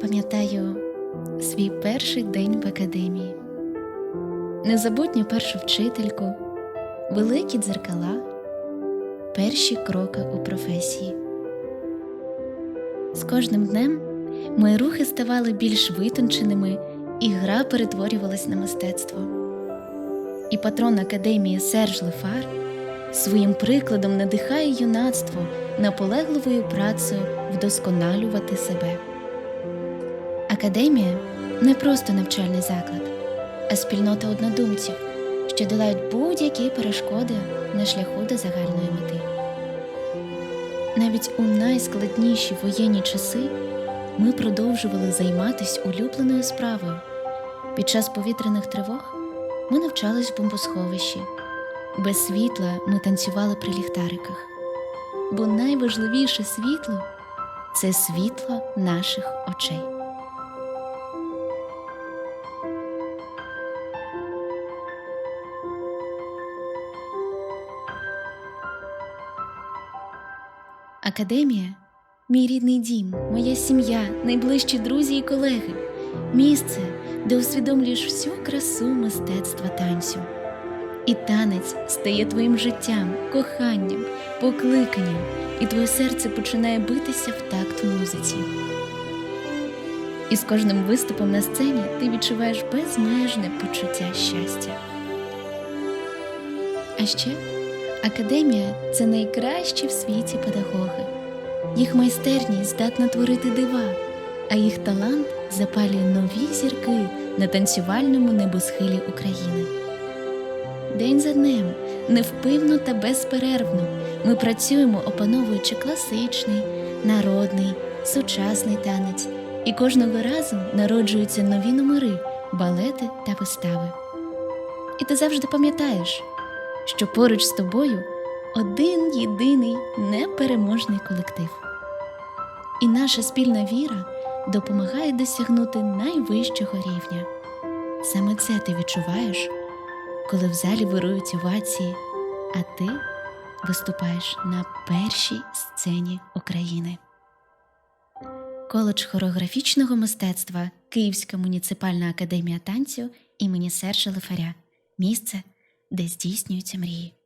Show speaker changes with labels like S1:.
S1: Пам'ятаю свій перший день в академії, незабутню першу вчительку, великі дзеркала, перші кроки у професії. З кожним днем мої рухи ставали більш витонченими, і гра перетворювалась на мистецтво. І патрон академії Серж Лефар своїм прикладом надихає юнацтво наполегливою працею вдосконалювати себе. Академія не просто навчальний заклад, а спільнота однодумців, що долають будь-які перешкоди на шляху до загальної мети. Навіть у найскладніші воєнні часи ми продовжували займатися улюбленою справою. Під час повітряних тривог ми навчались в бомбосховищі. Без світла ми танцювали при ліхтариках. Бо найважливіше світло це світло наших очей. Академія мій рідний дім, моя сім'я, найближчі друзі і колеги, місце, де усвідомлюєш всю красу мистецтва танцю. І танець стає твоїм життям, коханням, покликанням, і твоє серце починає битися в такт музиці. І з кожним виступом на сцені ти відчуваєш безмежне почуття щастя. А ще академія це найкращі в світі педагоги. Їх майстерність здатна творити дива, а їх талант запалює нові зірки на танцювальному небосхилі України. День за днем, невпинно та безперервно ми працюємо, опановуючи класичний, народний, сучасний танець, і кожного разу народжуються нові номери, балети та вистави. І ти завжди пам'ятаєш, що поруч з тобою один єдиний непереможний колектив. І наша спільна віра допомагає досягнути найвищого рівня. Саме це ти відчуваєш, коли в залі вирують овації, а ти виступаєш на першій сцені України. Коледж хореографічного мистецтва Київська муніципальна академія танцю імені Сержа Лифаря місце, де здійснюються мрії.